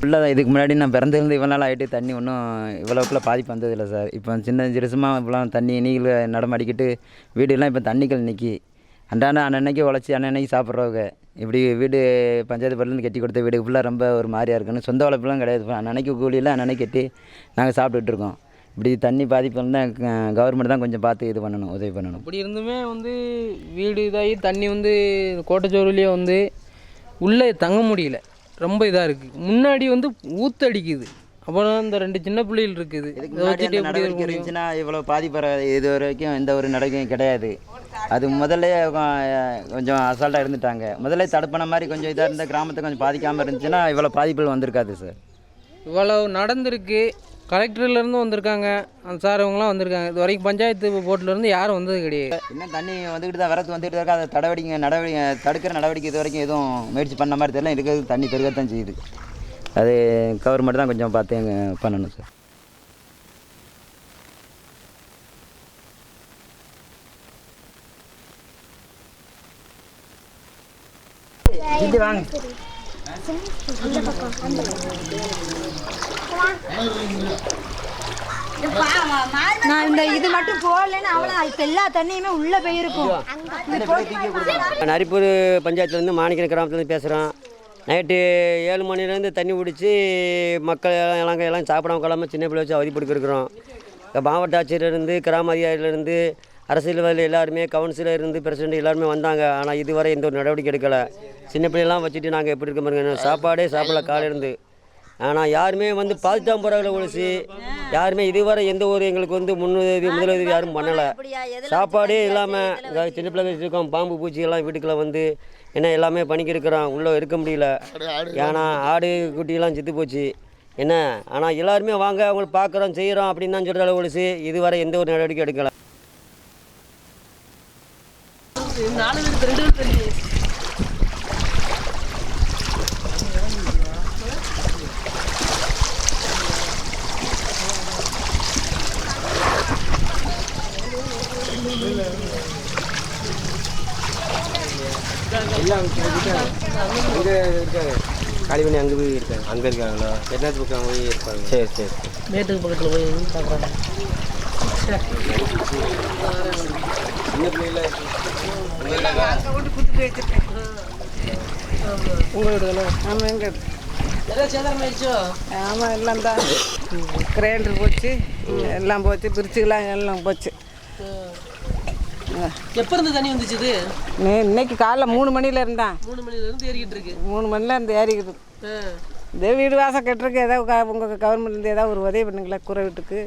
ஃபுல்லாக இதுக்கு முன்னாடி நான் பிறந்திருந்து இவ்வளோ நாள் ஆகிட்டு தண்ணி ஒன்றும் இவ்வளோக்குள்ள பாதிப்பு வந்ததில்லை சார். இப்போ சின்ன சிறுசுமாக இவ்வளோ தண்ணி நீங்கள நடமாடிக்கிட்டு வீடுலாம் இப்போ தண்ணிகள் நிற்கி அன்றாட அன்னன்னைக்கு உழைச்சி அன்னன்னைக்கு சாப்பிட்றவங்க. இப்படி வீடு பஞ்சாயத்து பட்டிலேருந்து கட்டி கொடுத்த வீடு ஃபுல்லாக ரொம்ப ஒரு மாதிரியாக இருக்குன்னு சொந்த வளர்ப்புலாம் கிடையாது. அன்னன்னைக்கு கூலியில் அன்னன்னைக்கு கட்டி நாங்கள் சாப்பிட்டுட்ருக்கோம் இப்படி தண்ணி பாதிப்பு இருந்தால் கவர்மெண்ட் தான் கொஞ்சம் பார்த்து இது பண்ணணும் உதவி பண்ணணும். அப்படி இருந்துமே வந்து வீடு இதாகி தண்ணி வந்து கோட்டைச்சோறுலேயே வந்து உள்ளே தங்க முடியல. ரொம்ப இதாக இருக்குது முன்னாடி வந்து ஊத்தடிக்குது. அப்புறம் இந்த ரெண்டு சின்ன பிள்ளைகள் இருக்குது. நடவடிக்கை இருந்துச்சுன்னா இவ்வளோ பாதிப்பு. இது வரைக்கும் எந்த ஒரு நடவடிக்கையும் கிடையாது. அது முதல்ல கொஞ்சம் அசால்ட்டாக இருந்துட்டாங்க. முதல்ல தடுப்பண மாதிரி கொஞ்சம் இதாக இருந்த கிராமத்தை கொஞ்சம் பாதிக்காமல் இருந்துச்சுன்னா இவ்வளோ பாதிப்புகள் வந்திருக்காது சார் இவ்வளோ நடந்திருக்கு. கலெக்டர்லேருந்து வந்திருக்காங்க. அந்த சார் இவங்களாம் வந்திருக்காங்க. இது வரைக்கும் பஞ்சாயத்து போர்ட்லேருந்து யாரும் வந்தது கிடையாது. இன்னும் தண்ணி வந்துக்கிட்டு தான் வரத்து வந்துக்கிட்டு இருக்கா? அதை நடவடிக்கை நடவடிக்கை தடுக்கிற நடவடிக்கை இது வரைக்கும் எதுவும் முயற்சி பண்ண மாதிரி தெரியல. இருக்கிறது தண்ணி பெருகத்தான் செய்யுது. அது கவர்மெண்ட் தான் கொஞ்சம் பார்த்து பண்ணணும் சார். இது வாங்க. நான் இந்த இது மட்டும் போடலன்னு அவ்வளோ இப்போ எல்லா தண்ணியுமே உள்ளே போயிருக்கும். நரிப்பூர் பஞ்சாயத்துலேருந்து மாணிக்க கிராமத்துலேருந்து பேசுகிறோம் நைட்டு ஏழு மணிலேருந்து தண்ணி பிடிச்சி மக்கள் எல்லாம் எல்லாம் எல்லாம் சாப்பிடாம கொள்ளாமல் சின்ன பிள்ளை வச்சு அவதிப்படுத்தி இருக்கிறோம் மாவட்ட ஆட்சியர்லேருந்து கிராம அதிகாரியிலேருந்து அரசியல்வாதிகள் எல்லாருமே கவுன்சிலர் இருந்து பிரசிடண்ட் எல்லாருமே வந்தாங்க. ஆனால் இதுவரை எந்த ஒரு நடவடிக்கை எடுக்கலை. சின்ன பிள்ளைலாம் வச்சுட்டு நாங்கள் எப்படி இருக்க பாருங்க. சாப்பாடே சாப்பிடல காலையிலேருந்து. ஆனால் யாருமே வந்து பாதித்தாம் போகிறாங்கள ஒழிச்சு யாருமே இதுவரை எந்த ஒரு எங்களுக்கு வந்து முன்னுதவி முதலுதவி யாரும் பண்ணலை. சாப்பாடே இல்லாமல் சின்ன பிள்ளைங்க வச்சுருக்கோம் பாம்பு பூச்சி எல்லாம் வீட்டுக்குள்ளே வந்து என்ன எல்லாமே பண்ணிக்கிட்டு இருக்கிறோம் உள்ளே இருக்க முடியல. ஏன்னா ஆடு குட்டியெல்லாம் செத்து போச்சு. என்ன? ஆனால் எல்லாருமே வாங்க அவங்களை பார்க்குறோம் செய்கிறோம் அப்படின்னு தான் சொல்கிற ஒழிச்சு இதுவரை எந்த ஒரு நடவடிக்கை எடுக்கலை. அங்கே இருக்காங்க காலி பண்ணி அங்கே போய் இருக்காங்க அங்கே இருக்காங்களா என்னத்து பக்கம் போய் இருப்பாங்க சரி சரி மேட்டுக்கு பக்கத்தில் போய் பார்க்குறாங்க சின்ன ஆமாம் எங்கள் ஆமாம் எல்லாம் தான். கிரைண்டர் போச்சு எல்லாம் போச்சு பிரிட்ஜுக்கெல்லாம் எல்லாம் போச்சு. எப்போ இருந்து தண்ணி வந்துச்சு இது? இன்னைக்கு காலைல மூணு மணியில் இருந்தான். மூணு மணிலேருந்து ஏறிக்கிட்டு இருக்கு. மூணு மணில இருந்து ஏறிக்குது ஆ. இதே வீடு வாசல் கட்டுறதுக்கு ஏதாவது உங்கள் கவர்மெண்ட்லேருந்து ஏதாவது ஒரு உதவி பண்ணுங்களா குறை வீட்டுக்கு.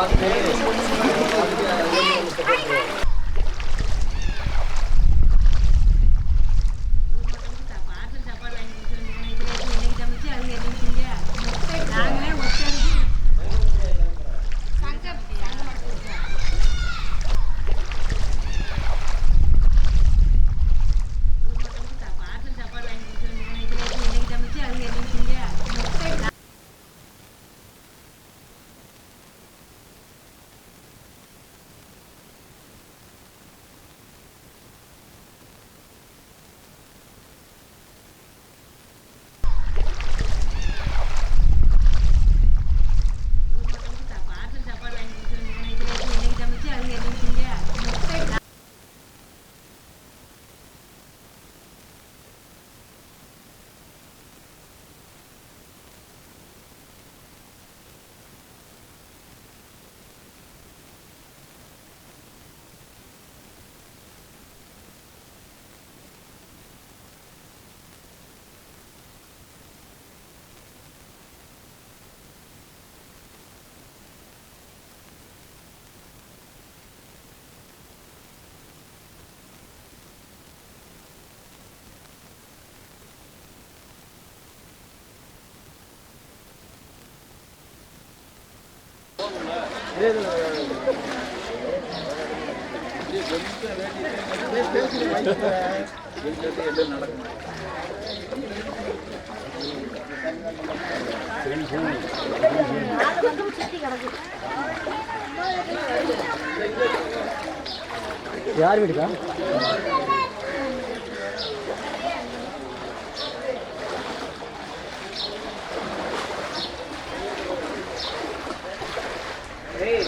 많네. யார் வீடுக்கா? él.